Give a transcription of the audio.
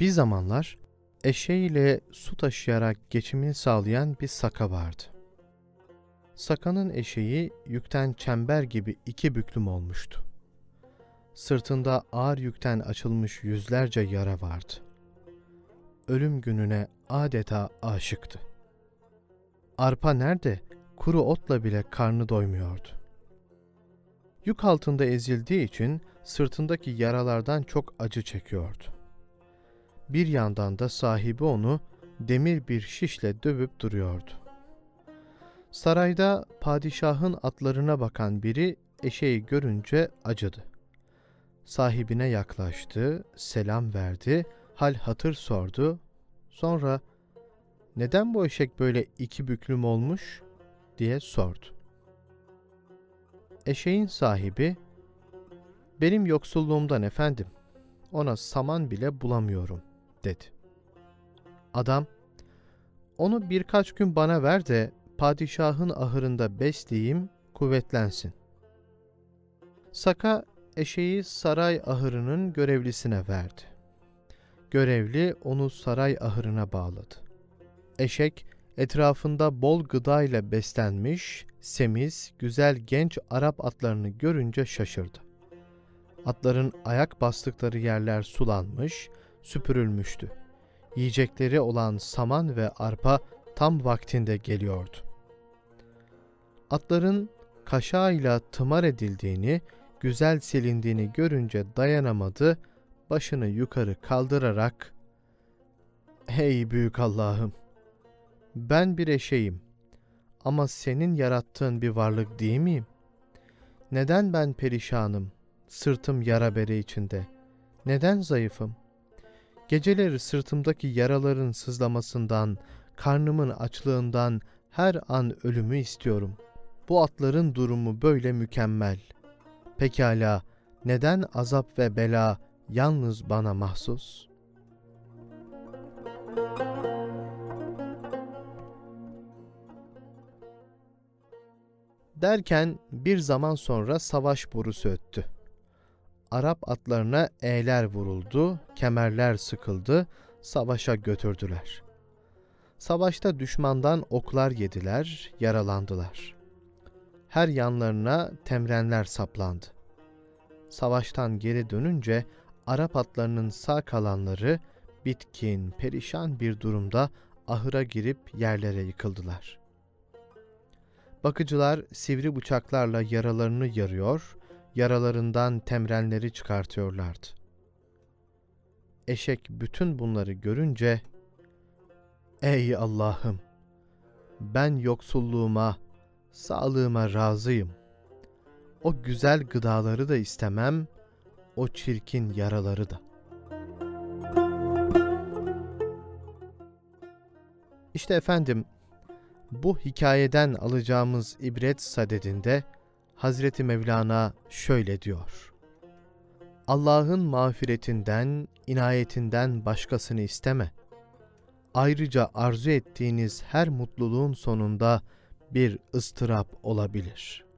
Bir zamanlar eşeğiyle su taşıyarak geçimini sağlayan bir saka vardı. Sakanın eşeği yükten çember gibi iki büklüm olmuştu. Sırtında ağır yükten açılmış yüzlerce yara vardı. Ölüm gününe adeta aşıktı. Arpa nerede? Kuru otla bile karnı doymuyordu. Yük altında ezildiği için sırtındaki yaralardan çok acı çekiyordu. Bir yandan da sahibi onu demir bir şişle dövüp duruyordu. Sarayda padişahın atlarına bakan biri eşeği görünce acıdı. Sahibine yaklaştı, selam verdi, hal hatır sordu. Sonra neden bu eşek böyle iki büklüm olmuş diye sordu. Eşeğin sahibi benim yoksulluğumdan efendim ona saman bile bulamıyorum dedi. Adam, onu birkaç gün bana ver de padişahın ahırında besleyeyim, kuvvetlensin. Saka eşeği saray ahırının görevlisine verdi. Görevli onu saray ahırına bağladı. Eşek etrafında bol gıda ile beslenmiş, semiz, güzel genç Arap atlarını görünce şaşırdı. Atların ayak bastıkları yerler sulanmış, süpürülmüştü. Yiyecekleri olan saman ve arpa tam vaktinde geliyordu. Atların kaşağıyla tımar edildiğini, güzel silindiğini görünce dayanamadı, başını yukarı kaldırarak "Hey büyük Allah'ım! Ben bir eşeğim ama senin yarattığın bir varlık değil miyim? Neden ben perişanım, sırtım yara bere içinde? Neden zayıfım?'' Geceleri sırtımdaki yaraların sızlamasından, karnımın açlığından her an ölümü istiyorum. Bu atların durumu böyle mükemmel. Pekala, neden azap ve bela yalnız bana mahsus? Derken bir zaman sonra savaş borusu öttü. Arap atlarına eğler vuruldu, kemerler sıkıldı, savaşa götürdüler. Savaşta düşmandan oklar yediler, yaralandılar. Her yanlarına temrenler saplandı. Savaştan geri dönünce Arap atlarının sağ kalanları bitkin, perişan bir durumda ahıra girip yerlere yıkıldılar. Bakıcılar sivri bıçaklarla yaralarını yarıyor, yaralarından temrenleri çıkartıyorlardı. Eşek bütün bunları görünce, Ey Allah'ım! Ben yoksulluğuma, sağlığıma razıyım. O güzel gıdaları da istemem, o çirkin yaraları da. İşte efendim, bu hikayeden alacağımız ibret sadedinde Hazreti Mevlana şöyle diyor. Allah'ın mağfiretinden, inayetinden başkasını isteme. Ayrıca arzu ettiğiniz her mutluluğun sonunda bir ıstırap olabilir.''